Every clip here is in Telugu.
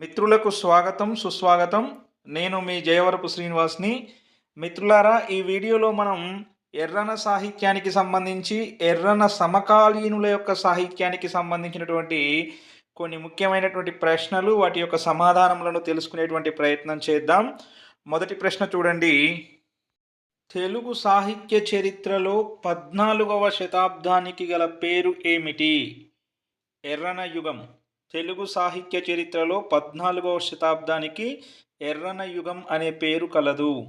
మిత్రులకు స్వాగతం సుస్వాగతం. నేను మీ జయవరపు శ్రీనివాస్ని. మిత్రులారా ఈ వీడియోలో మనం ఎర్రన సాహిత్యానికి సంబంధించి ఎర్రన సమకాలీనుల యొక్క సాహిత్యానికి సంబంధించినటువంటి కొన్ని ముఖ్యమైనటువంటి ప్రశ్నలు వాటి యొక్క సమాధానములను తెలుసుకునేటువంటి ప్రయత్నం చేద్దాం. మొదటి ప్రశ్న చూడండి. తెలుగు సాహిత్య చరిత్రలో పద్నాలుగవ శతాబ్దానికి గల పేరు ఏమిటి? ఎర్రన యుగం. తెలుగు సాహిత్య చరిత్రలో పద్నాలుగవ శతాబ్దానికి ఎర్రన యుగం అనే పేరు కలదు.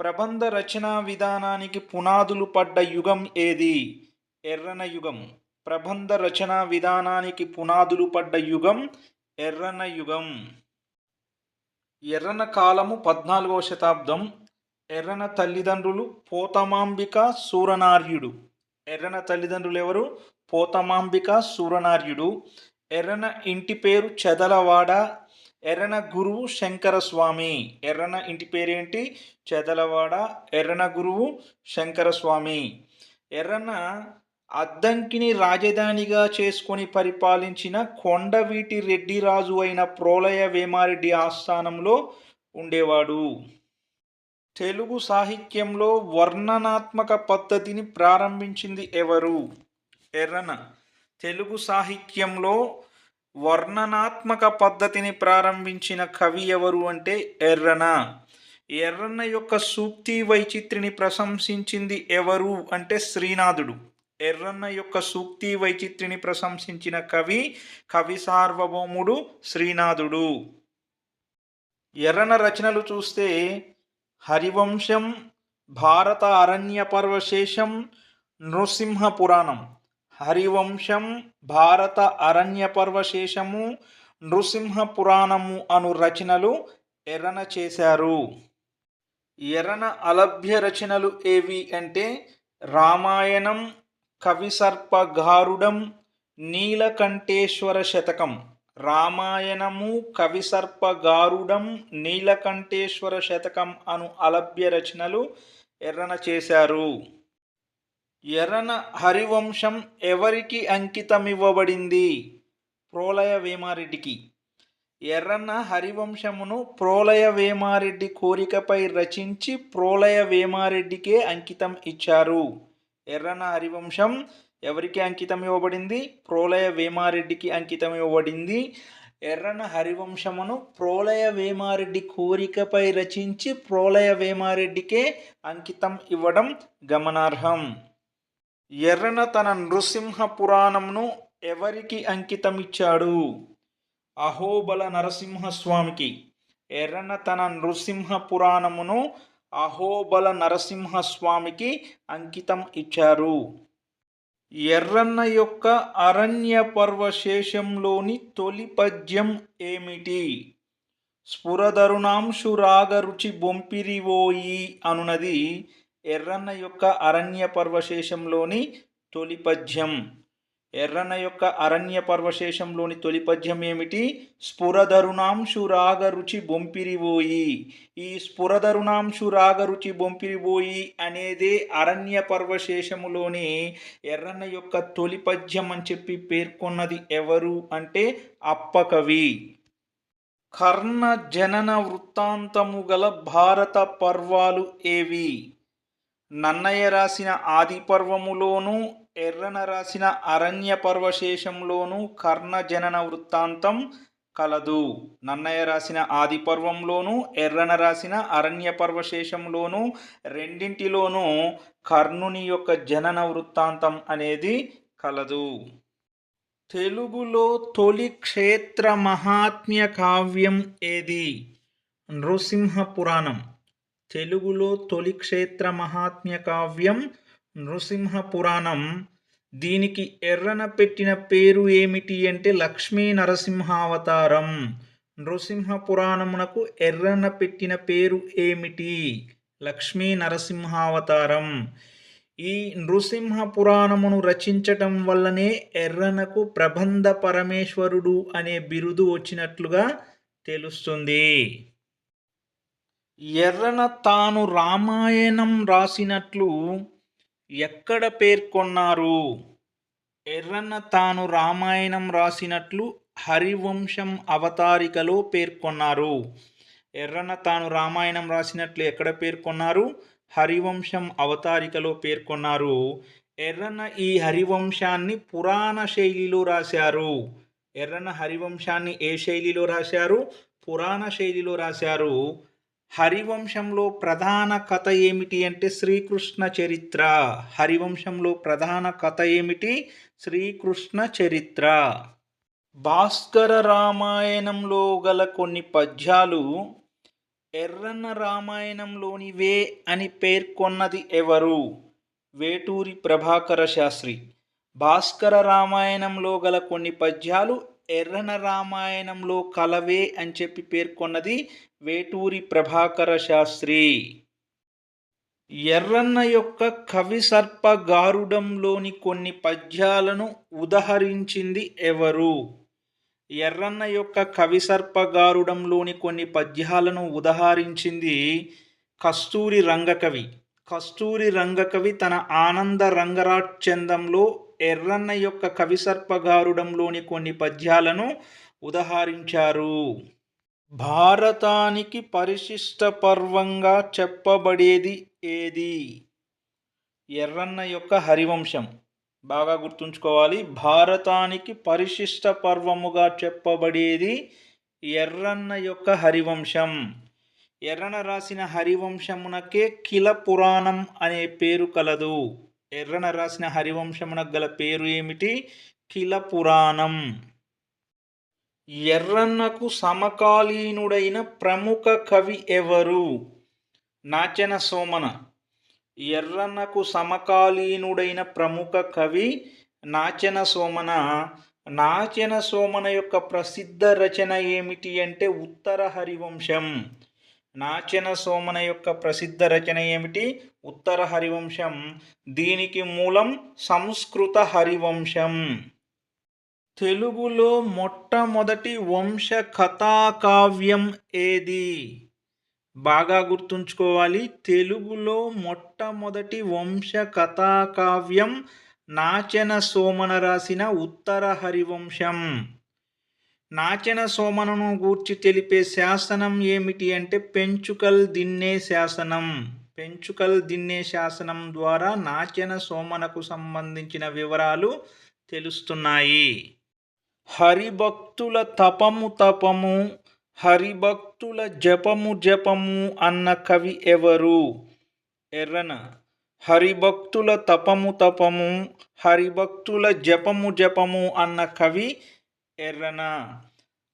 ప్రబంధ రచనా విధానానికి పునాదులు పడ్డ యుగం ఏది? ఎర్రన యుగం. ప్రబంధ రచనా విధానానికి పునాదులు పడ్డ యుగం ఎర్రన యుగం. ఎర్రన కాలము పద్నాలుగవ శతాబ్దం. ఎర్రన తల్లిదండ్రులు పోతమాంబిక సూరనార్యుడు. ఎర్రన తల్లిదండ్రులు ఎవరు? పోతమాంబిక సూరనార్యుడు. ఎర్రన ఇంటి పేరు చెదలవాడ ఎర్రన గురువు శంకరస్వామి. ఎర్రన ఇంటి పేరేంటి? చెదలవాడ ఎర్రన గురువు శంకరస్వామి. ఎర్రన అద్దంకిని రాజధానిగా చేసుకొని పరిపాలించిన కొండవీటి రెడ్డిరాజు అయిన ప్రోలయ వేమారెడ్డి ఆస్థానంలో ఉండేవాడు. తెలుగు సాహిత్యంలో వర్ణనాత్మక పద్ధతిని ప్రారంభించింది ఎవరు? ఎర్రన. తెలుగు సాహిత్యంలో వర్ణనాత్మక పద్ధతిని ప్రారంభించిన కవి ఎవరు అంటే ఎర్రన. ఎర్రన్న యొక్క సూక్తి వైచిత్రిని ప్రశంసించింది ఎవరు అంటే శ్రీనాథుడు. ఎర్రన్న యొక్క సూక్తి వైచిత్రిని ప్రశంసించిన కవి కవి సార్వభౌముడు శ్రీనాథుడు. ఎర్రన రచనలు చూస్తే హరివంశం భారత అరణ్య పర్వశేషం నృసింహ పురాణం. హరివంశం భారత అరణ్య పర్వశేషము నృసింహ పురాణము అను రచనలు ఎర్రన చేశారు. ఎర్రన అలభ్య రచనలు ఏవి అంటే రామాయణం కవిసర్పగారుడం నీలకంఠేశ్వర శతకం. రామాయణము కవిసర్పగారుడం నీలకంఠేశ్వర శతకం అను అలభ్య రచనలు ఎర్రన చేశారు. ఎర్రన హరివంశం ఎవరికి అంకితమివ్వబడింది? ప్రోలయ వేమారెడ్డికి. ఎర్రన్న హరివంశమును ప్రోలయ వేమారెడ్డి కోరికపై రచించి ప్రోలయ వేమారెడ్డికే అంకితం ఇచ్చారు. ఎర్రన హరివంశం ఎవరికి అంకితం ఇవ్వబడింది ప్రోలయ వేమారెడ్డికి అంకితం ఇవ్వబడింది ఎర్రన హరివంశమును ప్రోలయ వేమారెడ్డి కోరికపై రచించి ప్రోలయ వేమారెడ్డికే అంకితం ఇవ్వడం గమనార్హం. ఎర్రన తన నృసింహ పురాణంను ఎవరికి అంకితం ఇచ్చాడు అహోబల నరసింహస్వామికి. ఎర్రన తన నృసింహ పురాణమును అహోబల నరసింహస్వామికి అంకితం ఇచ్చారు. ఎర్రన్న యొక్క అరణ్య పర్వశేషంలోని తొలి పద్యం ఏమిటి? స్ఫురధరుణాంశు రాగరుచి బొంపిరివోయి అనునది. ఎర్రన్న యొక్క అరణ్య పర్వశేషంలోని తొలి పద్యం ఎర్రన్న యొక్క అరణ్య పర్వశేషంలోని తొలి పద్యం ఏమిటి? స్ఫురధరుణాంశు రాగ రుచి బొంపిరిబోయి ఈ స్ఫురధరుణాంశు రాగ రుచి బొంపిరిబోయి అనేదే అరణ్య పర్వశేషములోని ఎర్రన్న యొక్క తొలి పద్యం అని చెప్పి పేర్కొన్నది ఎవరు అంటే అప్పకవి. కర్ణ జనన వృత్తాంతము గల భారత పర్వాలు ఏవి? నన్నయ్య రాసిన ఆది పర్వములోను ఎర్రన రాసిన అరణ్య పర్వశేషంలోను కర్ణ జనన వృత్తాంతం కలదు. నన్నయ్య రాసిన ఆది పర్వంలోను ఎర్రన రాసిన అరణ్య పర్వశేషంలోను రెండింటిలోనూ కర్ణుని యొక్క జనన వృత్తాంతం అనేది కలదు. తెలుగులో తొలి క్షేత్ర మహాత్మ్య కావ్యం ఏది? నృసింహ పురాణం. తెలుగులో తొలి క్షేత్ర మహాత్మ్య కావ్యం నృసింహ పురాణం దీనికి ఎర్రన పెట్టిన పేరు ఏమిటి అంటే లక్ష్మీ నరసింహావతారం. నృసింహ పురాణమునకు ఎర్రన పెట్టిన పేరు ఏమిటి? లక్ష్మీ నరసింహావతారం. ఈ నృసింహ పురాణమును రచించటం వల్లనే ఎర్రనకు ప్రబంధ పరమేశ్వరుడు అనే బిరుదు వచ్చినట్లుగా తెలుస్తుంది. ఎర్రన తాను రామాయణం రాసినట్లు ఎక్కడ పేర్కొన్నారు? ఎర్రన తాను రామాయణం రాసినట్లు హరివంశం అవతారికలో పేర్కొన్నారు. ఎర్రన తాను రామాయణం రాసినట్లు ఎక్కడ పేర్కొన్నారు? హరివంశం అవతారికలో పేర్కొన్నారు. ఎర్రన ఈ హరివంశాన్ని పురాణ శైలిలో రాశారు. ఎర్రన హరివంశాన్ని ఏ శైలిలో రాశారు? పురాణ శైలిలో రాశారు. హరివంశంలో ప్రధాన కథ ఏమిటి అంటే శ్రీకృష్ణ చరిత్ర. హరివంశంలో ప్రధాన కథ ఏమిటి? శ్రీకృష్ణ చరిత్ర. భాస్కర రామాయణంలో గల కొన్ని పద్యాలు ఎర్రన్న రామాయణంలోనివే అని పేర్కొన్నది ఎవరు? వేటూరి ప్రభాకర శాస్త్రి. భాస్కర రామాయణంలో గల కొన్ని పద్యాలు ఎర్రన రామాయణంలో కలవే అని చెప్పి పేర్కొన్నది వేటూరి ప్రభాకర శాస్త్రి. ఎర్రన్న యొక్క కవి సర్ప గారుడంలోని కొన్ని పద్యాలను ఉదహరించింది ఎవరు? ఎర్రన్న యొక్క కవి సర్ప గారుడంలోని కొన్ని పద్యాలను ఉదహరించింది కస్తూరి రంగకవి. కస్తూరి రంగకవి తన ఆనంద రంగరాట్చందంలో ఎర్రన్న యొక్క కవిసర్పగారుడంలోని కొన్ని పద్యాలను ఉదహరించారు. భారతానికి పరిశిష్ట పర్వంగా చెప్పబడేది ఏది? ఎర్రన్న యొక్క హరివంశం. బాగా గుర్తుంచుకోవాలి. భారతానికి పరిశిష్ట పర్వముగా చెప్పబడేది ఎర్రన్న యొక్క హరివంశం. ఎర్రన రాసిన హరివంశమునకే కిల పురాణం అనే పేరు కలదు. ఎర్రన రాసిన హరివంశమున గల పేరు ఏమిటి? కిల పురాణం ఎర్రన్నకు సమకాలీనుడైన ప్రముఖ కవి ఎవరు? నాచన సోమన. ఎర్రన్నకు సమకాలీనుడైన ప్రముఖ కవి నాచన సోమన. నాచన సోమన యొక్క ప్రసిద్ధ రచన ఏమిటి అంటే ఉత్తర హరివంశం. నాచన సోమన యొక్క ప్రసిద్ధ రచన ఏమిటి? ఉత్తర హరివంశం. దీనికి మూలం సంస్కృత హరివంశం. తెలుగులో మొట్టమొదటి వంశ కథాకావ్యం ఏది? బాగా గుర్తుంచుకోవాలి. తెలుగులో మొట్టమొదటి వంశ కథాకావ్యం నాచన సోమన రాసిన ఉత్తర హరివంశం. నాచన సోమనను గూర్చి తెలిపే శాసనం ఏమిటి అంటే పెంచుకల్ దిన్నే శాసనం. పెంచుకల్ దిన్నే శాసనం ద్వారా నాచన సోమనకు సంబంధించిన వివరాలు తెలుస్తున్నాయి. హరిభక్తుల తపము తపము హరిభక్తుల జపము జపము అన్న కవి ఎవరు? ఎర్రన. హరిభక్తుల తపము తపము హరిభక్తుల జపము జపము అన్న కవి ఎర్రన.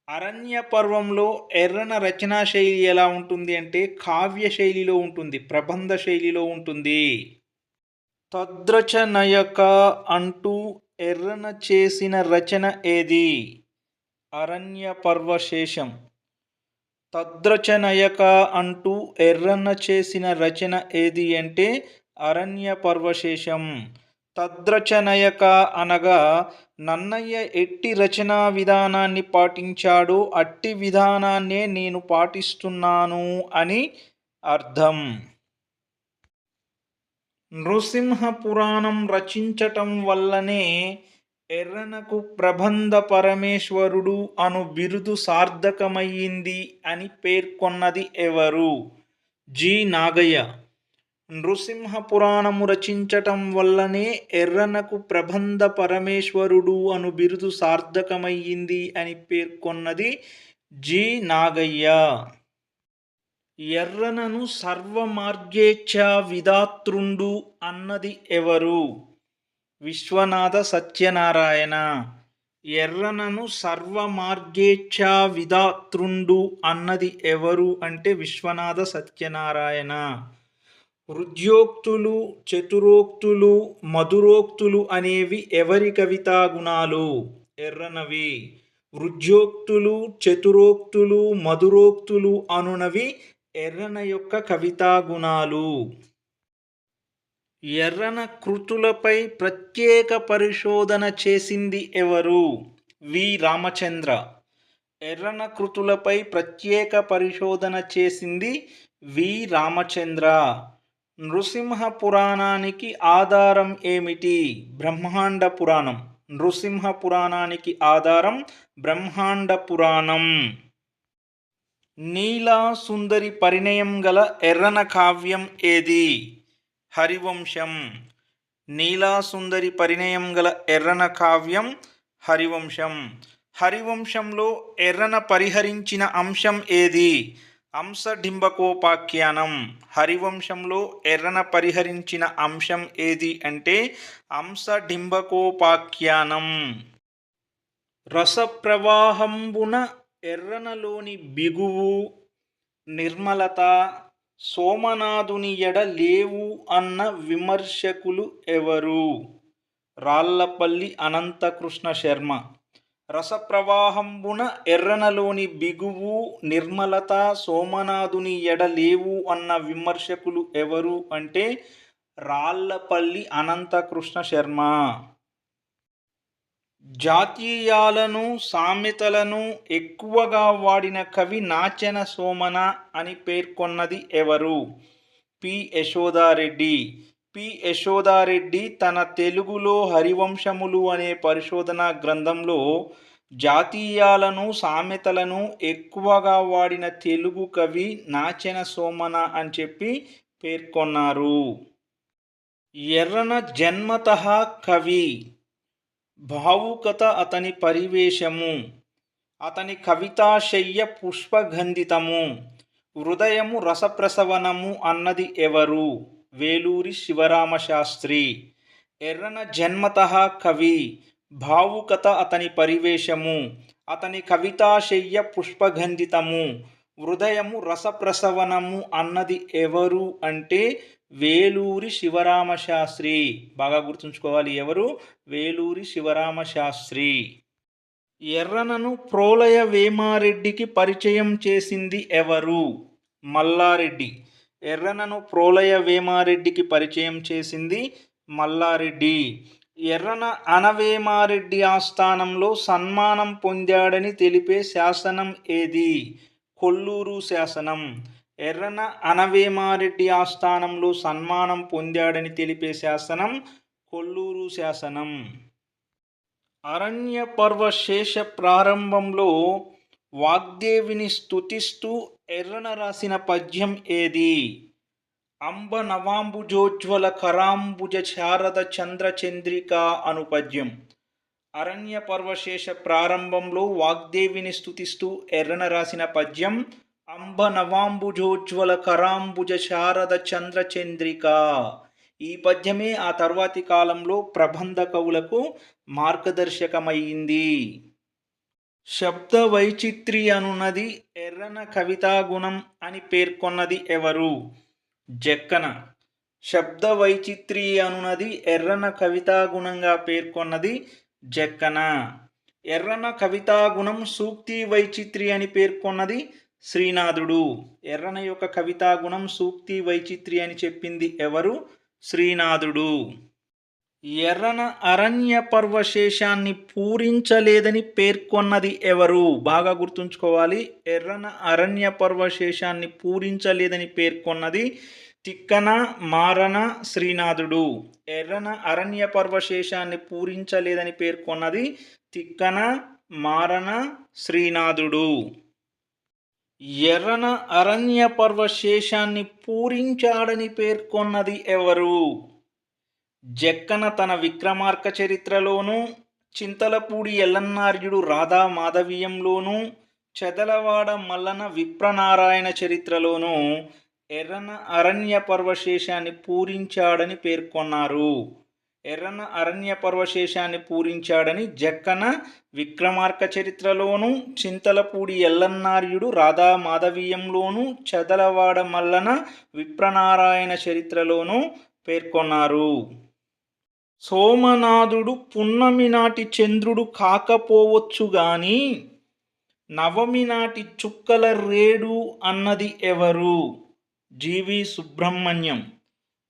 అరణ్య పర్వంలో ఎర్రన రచనా శైలి ఎలా ఉంటుంది అంటే కావ్య శైలిలో ఉంటుంది ప్రబంధ శైలిలో ఉంటుంది. తద్రచనయక అంటూ ఎర్రన చేసిన రచన ఏది? అరణ్య పర్వశేషం తద్రచనయక అంటూ ఎర్రన చేసిన రచన ఏది అంటే అరణ్య పర్వశేషం తద్రచనయక అనగా నన్నయ్య ఎట్టి రచనా విధానాన్ని పాటించాడో అట్టి విధానాన్నే నేను పాటిస్తున్నాను అని అర్థం. నృసింహ పురాణం రచించటం వల్లనే ఎర్రనకు ప్రబంధ పరమేశ్వరుడు అను బిరుదు సార్థకమయ్యింది అని పేర్కొన్నది ఎవరు? జి. నాగయ్య. నృసింహ పురాణము రచించటం వల్లనే ఎర్రనకు ప్రబంధ పరమేశ్వరుడు అను బిరుదు సార్థకమయ్యింది అని పేర్కొన్నది జి. నాగయ్య. ఎర్రనను సర్వమార్గేచ్ఛ విధాతృండు అన్నది ఎవరు? విశ్వనాథ సత్యనారాయణ. ఎర్రనను సర్వమార్గేచ్ఛ విధాతృండు అన్నది ఎవరు అంటే విశ్వనాథ సత్యనారాయణ. హృద్యోక్తులు చతురోక్తులు మధురోక్తులు అనేవి ఎవరి కవితా గుణాలు? ఎర్రనవి. వృద్యోక్తులు చతురోక్తులు మధురోక్తులు అనునవి ఎర్రన యొక్క కవితా గుణాలు. ఎర్రన కృతులపై ప్రత్యేక పరిశోధన చేసింది ఎవరు? వి. రామచంద్ర. ఎర్రన కృతులపై ప్రత్యేక పరిశోధన చేసింది వి. రామచంద్ర. నృసింహ పురాణానికి ఆధారం ఏమిటి? బ్రహ్మాండ పురాణం. నృసింహ పురాణానికి ఆధారం బ్రహ్మాండ పురాణం. నీలా సుందరి పరిణయం గల ఎర్రన కావ్యం ఏది? హరివంశం. నీలా సుందరి పరిణయం గల ఎర్రన కావ్యం హరివంశం. హరివంశంలో ఎర్రన పరిహరించిన అంశం ఏది? అంశడింబకోపాఖ్యానం హరివంశంలో ఎర్రన పరిహరించిన అంశం ఏది అంటే అంశడింబకోపాఖ్యానం. రసప్రవాహంబున ఎర్రనలోని బిగువు నిర్మలత సోమనాథుని ఎడ లేవు అన్న విమర్శకులు ఎవరు? రాళ్ళపల్లి అనంతకృష్ణ శర్మ. రసప్రవాహంబున ఎర్రనలోని బిగువు నిర్మలత సోమనాథుని ఎడలేవు అన్న విమర్శకులు ఎవరు అంటే రాళ్ళపల్లి అనంతకృష్ణ శర్మ. జాతీయాలను సామెతలను ఎక్కువగా వాడిన కవి నాచెన సోమన అని పేర్కొన్నది ఎవరు? పి. యశోదారెడ్డి. పి. యశోదారెడ్డి తన తెలుగులో హరివంశములు అనే పరిశోధన గ్రంథంలో జాతీయాలను సామెతలను ఎక్కువగా వాడిన తెలుగు కవి నాచెన సోమన అని చెప్పి పేర్కొన్నారు. ఎర్రన జన్మత కవి భావుకత అతని పరివేశము అతని కవితాశయ్య పుష్పగంధితము హృదయము రసప్రసవనము అన్నది ఎవరు? వేలూరి శివరామశాస్త్రి. ఎర్రన జన్మత కవి భావుకత అతని పరివేశము అతని కవితాశయ్య పుష్పగంధితము హృదయము రసప్రసవనము అన్నది ఎవరు అంటే వేలూరి శివరామశాస్త్రి. బాగా గుర్తుంచుకోవాలి ఎవరు? వేలూరి శివరామశాస్త్రి. ఎర్రనను ప్రోలయ వేమారెడ్డికి పరిచయం చేసింది ఎవరు? మల్లారెడ్డి. ఎర్రనను ప్రోలయ వేమారెడ్డికి పరిచయం చేసింది మల్లారెడ్డి. ఎర్రన అనవేమారెడ్డి ఆస్థానంలో సన్మానం పొందాడని తెలిపే శాసనం ఏది? కొల్లూరు శాసనం. ఎర్రన అనవేమారెడ్డి ఆస్థానంలో సన్మానం పొందాడని తెలిపే శాసనం కొల్లూరు శాసనం. అరణ్య పర్వశేష ప్రారంభంలో వాగ్దేవిని స్తుతిస్తూ ఎర్రన రాసిన పద్యం ఏది? అంబ నవాంబుజోజ్వల కరాంబుజ శారద చంద్ర చంద్రిక అను పద్యం. అరణ్య పర్వశేష ప్రారంభంలో వాగ్దేవిని స్తుతిస్తూ ఎర్రన రాసిన పద్యం అంబ నవాంబుజోజ్వల కరాంబుజ శారద చంద్ర చంద్రిక. ఈ పద్యమే ఆ తర్వాతి కాలంలో ప్రబంధ కవులకు మార్గదర్శకమైంది శబ్ద వైచిత్రి అనున్నది ఎర్రన కవితాగుణం అని పేర్కొన్నది ఎవరు? జక్కన. శబ్ద వైచిత్రి అనున్నది ఎర్రన కవితాగుణంగా పేర్కొన్నది జక్కన. ఎర్రన కవితాగుణం సూక్తి వైచిత్రి అని పేర్కొన్నది శ్రీనాథుడు. ఎర్రన యొక్క కవితాగుణం సూక్తి వైచిత్రి అని చెప్పింది ఎవరు? శ్రీనాథుడు. ఎర్రన అరణ్య పర్వశేషాన్ని పూరించలేదని పేర్కొన్నది ఎవరు? బాగా గుర్తుంచుకోవాలి. ఎర్రన అరణ్య పర్వశేషాన్ని పూరించలేదని పేర్కొన్నది తిక్కన మారన శ్రీనాథుడు. ఎర్రన అరణ్య పర్వశేషాన్ని పూరించలేదని పేర్కొన్నది తిక్కన మారన శ్రీనాథుడు. ఎర్రన అరణ్య పర్వశేషాన్ని పూరించాడని పేర్కొన్నది ఎవరు? జక్కన తన విక్రమార్క చరిత్రలోనూ చింతలపూడి ఎల్లన్నార్యుడు రాధా మాధవీయంలోనూ చెదలవాడ మల్లన విప్రనారాయణ చరిత్రలోనూ ఎర్రన అరణ్య పర్వశేషాన్ని పూరించాడని పేర్కొన్నారు. ఎర్రన అరణ్య పర్వశేషాన్ని పూరించాడని జక్కన విక్రమార్క చరిత్రలోను చింతలపూడి ఎల్లన్నార్యుడు రాధా మాధవీయంలోను చదలవాడ మల్లన విప్రనారాయణ చరిత్రలోనూ పేర్కొన్నారు. సోమనాథుడు పున్నమి నాటి చంద్రుడు కాకపోవచ్చు గాని నవమి నాటి చుక్కల రేడు అన్నది ఎవరు? జీవి సుబ్రహ్మణ్యం.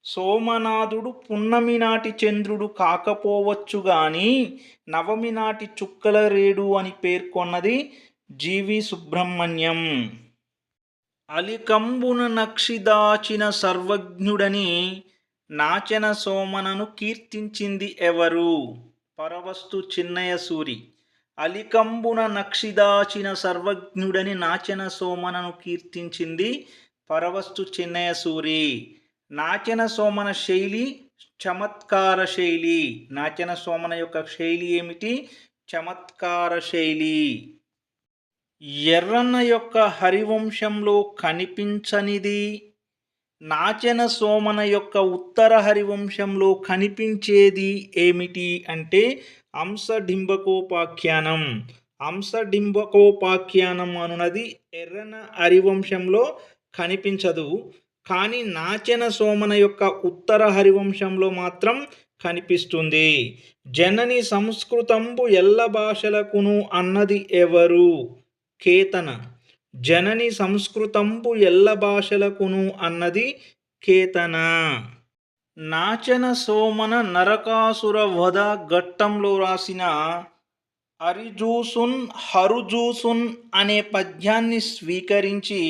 సోమనాథుడు పున్నమి నాటి చంద్రుడు కాకపోవచ్చు గాని నవమి నాటి చుక్కల రేడు అని పేర్కొన్నది జీవి సుబ్రహ్మణ్యం. అలికంబున నక్షిదాచిన సర్వజ్ఞుడని నాచన సోమనను కీర్తించింది ఎవరు? పరవస్తు చిన్నయ సూరి. అలికంబున నక్షిదాచిన సర్వజ్ఞుడని నాచన సోమనను కీర్తించింది పరవస్తు చిన్నయ సూరి. నాచన సోమన శైలి చమత్కార శైలి. నాచన సోమన యొక్క శైలి ఏమిటి? చమత్కార శైలి. ఎర్రన్న యొక్క హరివంశంలో కనిపించనిది నాచన సోమన యొక్క ఉత్తర హరివంశంలో కనిపించేది ఏమిటి అంటే అంశడింబకోపాఖ్యానం అంశడింబకోపాఖ్యానం అనున్నది ఎర్రన హరివంశంలో కనిపించదు. కానీ నాచన సోమన యొక్క ఉత్తర హరివంశంలో మాత్రం కనిపిస్తుంది. జనని సంస్కృతంబు ఎల్ల భాషలకును అన్నది ఎవరు? కేతన. జనని సంస్కృతంబు ఎల్ల భాషలకును అన్నది కేతన. నాచన సోమన నరకాసుర వధ ఘట్టంలో రాసిన అరిజూసున్ హరుజూసున్ అనే పద్యాన్ని స్వీకరించి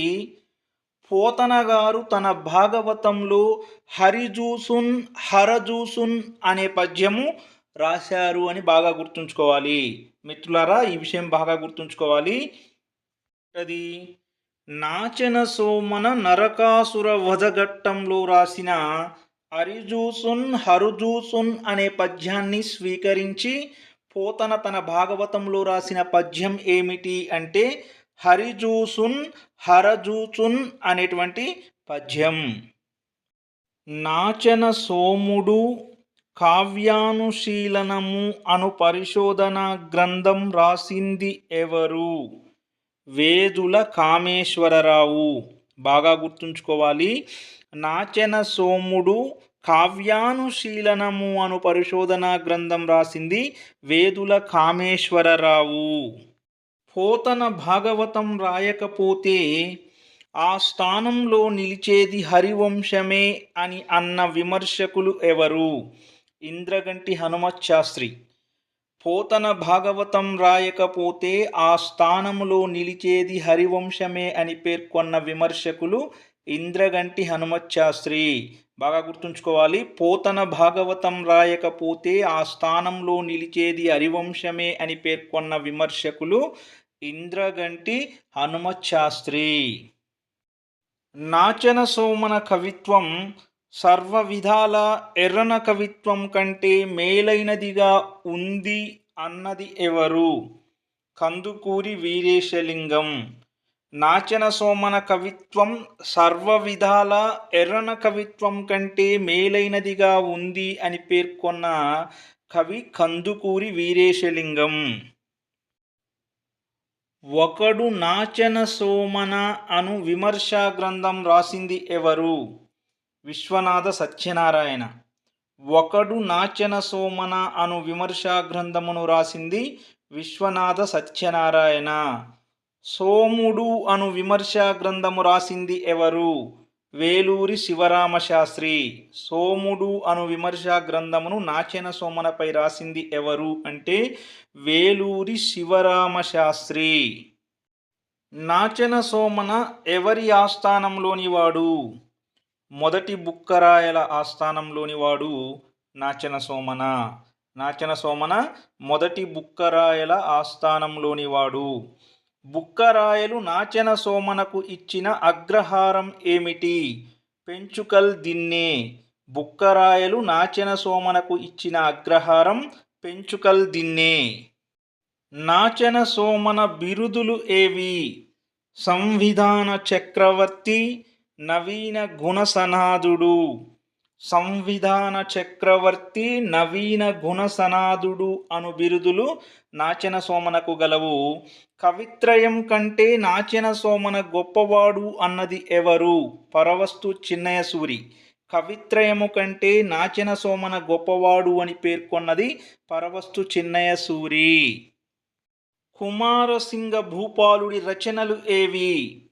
పోతన గారు తన భాగవతంలో హరిజూసున్ హరజూసున్ అనే పద్యము రాశారు అని బాగా గుర్తుంచుకోవాలి. మిత్రులారా ఈ విషయం బాగా గుర్తుంచుకోవాలి. అది నాచన సోమన నరకాసుర వధఘట్టంలో రాసిన అరిజూసున్ హరుజూసున్ అనే పద్యాన్ని స్వీకరించి పోతన తన భాగవతంలో రాసిన పద్యం ఏమిటి అంటే హరిజూసున్ హరజూసున్ అనేటువంటి పద్యం. నాచన సోముడు కావ్యానుశీలనము అను పరిశోధన గ్రంథం రాసింది ఎవరు? వేదుల కామేశ్వరరావు. బాగా గుర్తుంచుకోవాలి. నాచెన సోముడు కావ్యానుశీలనము అను పరిశోధన గ్రంథం రాసింది వేదుల కామేశ్వరరావు. పోతన భాగవతం రాయకపోతే ఆ స్థానంలో నిలిచేది హరివంశమే అని అన్న విమర్శకులు ఎవరు? ఇంద్రగంటి హనుమత్ శాస్త్రి పోతన భాగవతం రాయకపోతే ఆ స్థానములో నిలిచేది హరివంశమే అని పేర్కొన్న విమర్శకులు ఇంద్రగంటి హనుమత్ శాస్త్రి బాగా గుర్తుంచుకోవాలి పోతన భాగవతం రాయకపోతే ఆ స్థానంలో నిలిచేది హరివంశమే అని పేర్కొన్న విమర్శకులు ఇంద్రగంటి హనుమత్ శాస్త్రి నాచన సోమన కవిత్వం సర్వ విధాల ఎర్రన కవిత్వం కంటే మేలైనదిగా ఉంది అన్నది ఎవరు? కందుకూరి వీరేశలింగం. నాచన సోమన కవిత్వం సర్వ విధాల ఎర్రన కవిత్వం కంటే మేలైనదిగా ఉంది అని పేర్కొన్న కవి కందుకూరి వీరేశలింగం. ఒకడు నాచన సోమన అను విమర్శా గ్రంథం రాసింది ఎవరు? విశ్వనాథ సత్యనారాయణ. ఒకడు నాచన సోమన అను విమర్శా గ్రంథమును రాసింది విశ్వనాథ సత్యనారాయణ. సోముడు అను విమర్శా గ్రంథము రాసింది ఎవరు? వేలూరి శివరామ శాస్త్రి సోముడు అను విమర్శా గ్రంథమును నాచెన సోమనపై రాసింది ఎవరు అంటే వేలూరి శివరామ శాస్త్రి నాచెన సోమన ఎవరి ఆస్థానంలోని వాడు మొదటి బుక్కరాయల ఆస్థానంలోని వాడు నాచన సోమన నాచన సోమన మొదటి బుక్కరాయల ఆస్థానంలోని వాడు. బుక్కరాయలు నాచన సోమనకు ఇచ్చిన అగ్రహారం ఏమిటి? పెంచుకల్ దిన్నే. బుక్కరాయలు నాచన సోమనకు ఇచ్చిన అగ్రహారం పెంచుకల్ దిన్నే. నాచెన సోమన బిరుదులు ఏవి? సంవిధాన చక్రవర్తి నవీన గుణసనాదుడు. సంవిధాన చక్రవర్తి నవీన గుణసనాదుడు అను బిరుదులు నాచన సోమనకు గలవు. కవిత్రయం కంటే నాచన సోమన గొప్పవాడు అన్నది ఎవరు? పరవస్తు చిన్నయ సూరి కవిత్రయము కంటే నాచన సోమన గొప్పవాడు అని పేర్కొన్నది పరవస్తు చిన్నయ సూరి కుమారసింగ భూపాలుడి రచనలు ఏవి?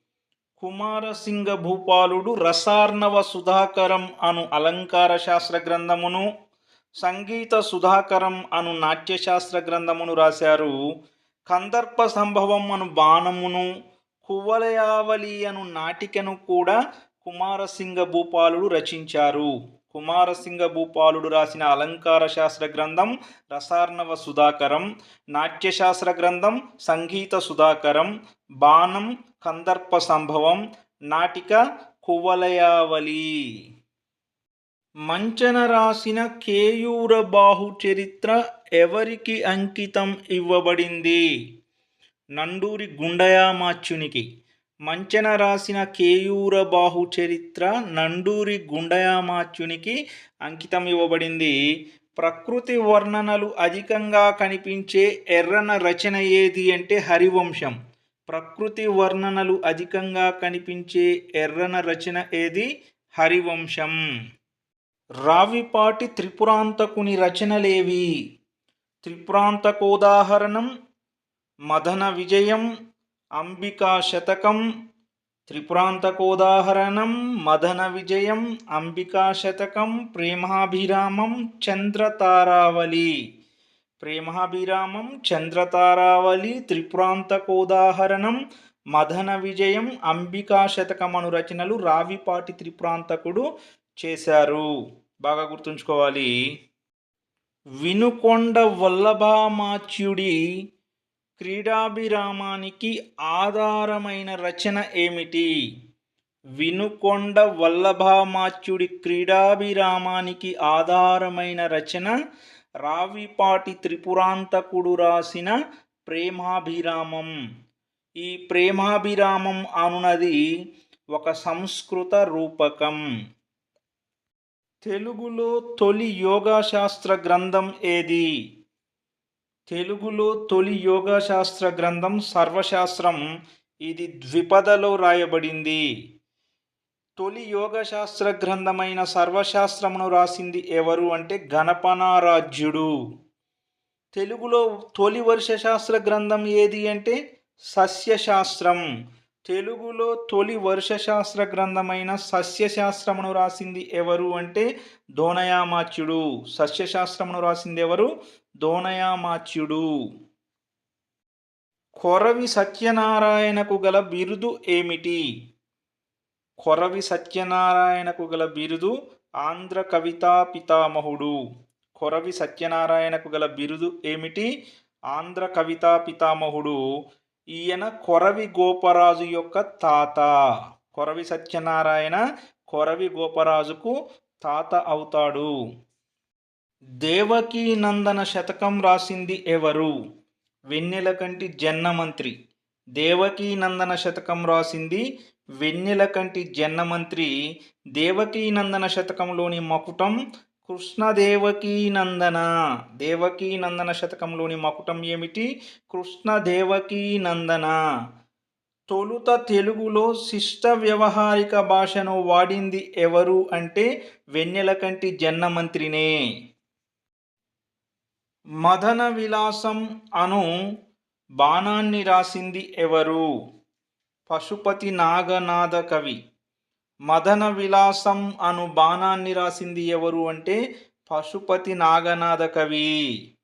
కుమారసింగ భూపాలుడు రసార్ణవ సుధాకరం అను అలంకార శాస్త్ర గ్రంథమును సంగీత సుధాకరం అను నాట్యశాస్త్ర గ్రంథమును రాశారు. కందర్ప సంభవం అను బాణమును కువలయావలి అను నాటికను కూడా కుమారసింగ భూపాలుడు రచించారు. కుమారసింగ భూపాలుడు రాసిన అలంకార శాస్త్ర గ్రంథం రసార్ణవ సుధాకరం నాట్యశాస్త్ర గ్రంథం సంగీత సుధాకరం బాణం కందర్ప సంభవం నాటిక కువలయావలి మంచన రాసిన కేయూర బాహు చరిత్ర ఎవరికి అంకితం ఇవ్వబడింది? నండూరి గుండయామాచ్యునికి. మంచన రాసిన కేయూర బాహు చరిత్ర నండూరి గుండయామాచ్యునికి అంకితం ఇవ్వబడింది. ప్రకృతి వర్ణనలు అధికంగా కనిపించే ఎర్రన రచన ఏది అంటే హరివంశం. ప్రకృతి వర్ణనలు అధికంగా కనిపించే ఎర్రన రచన ఏది? హరివంశం. రావిపాటి త్రిపురాంతకుని రచనలేవి. త్రిపురాంతకోదాహరణం మదన విజయం అంబికా శతకం త్రిపురాంతకోదాహరణం మదన విజయం అంబికా శతకం ప్రేమాభిరామం చంద్రతారావళి. ప్రేమాభిరామం చంద్రతారావళి త్రిపురాంతకోదాహరణం మదన విజయం అంబికా శతకమను రచనలు రావిపాటి త్రిపురాంతకుడు చేశారు. బాగా గుర్తుంచుకోవాలి. వినుకొండ వల్లభామాచ్యుడి క్రీడాభిరామానికి ఆధారమైన రచన ఏమిటి? వినుకొండ వల్లభామాచ్యుడి క్రీడాభిరామానికి ఆధారమైన రచన రావిపాటి త్రిపురాంతకుడు రాసిన ప్రేమాభిరామం. ఈ ప్రేమాభిరామం అనునది ఒక సంస్కృత రూపకం. తెలుగులో తొలి యోగాశాస్త్ర గ్రంథం ఏది? తెలుగులో తొలి యోగశాస్త్ర గ్రంథం సర్వశాస్త్రం. ఇది ద్విపదలో రాయబడింది. తొలి యోగశాస్త్ర గ్రంథమైన సర్వశాస్త్రమును రాసింది ఎవరు అంటే గణపనారాజ్యుడు తెలుగులో తొలి వర్షశాస్త్ర గ్రంథం ఏది అంటే సస్యశాస్త్రం. తెలుగులో తొలి వర్షశాస్త్ర గ్రంథమైన సస్యశాస్త్రమును రాసింది ఎవరు అంటే దోనయామాచ్యుడు. సస్యశాస్త్రమును రాసింది ఎవరు? దోనయామాచ్యుడు కొరవి సత్యనారాయణకు గల బిరుదు ఏమిటి? కొరవి సత్యనారాయణకు గల బిరుదు ఆంధ్ర కవితా పితామహుడు. కొరవి సత్యనారాయణకు గల బిరుదు ఏమిటి? ఆంధ్ర కవితా పితామహుడు. ఈయన కొరవి గోపరాజు యొక్క తాత. కొరవి సత్యనారాయణ కొరవి గోపరాజుకు తాత అవుతాడు. దేవకీ నందన శతకం రాసింది ఎవరు? వెన్నెలకంటి జన్నమంత్రి. దేవకీ నందన శతకం రాసింది వెన్నెలకంటి జన్నమంత్రి. దేవకీ నందన శతకంలోని మకుటం కృష్ణదేవకీ నందన దేవకీ నందన శతకంలోని మకుటం ఏమిటి? కృష్ణదేవకీ నందన తొలుత తెలుగులో శిష్ట వ్యవహారిక భాషను వాడింది ఎవరు అంటే వెన్నెలకంటి జన్నమంత్రినే. మదన విలాసం అను బాణాన్ని రాసింది ఎవరు? పశుపతి నాగనాథ కవి. మదన విలాసం అను బాణాన్ని రాసింది ఎవరు అంటే పశుపతి నాగనాథ కవి.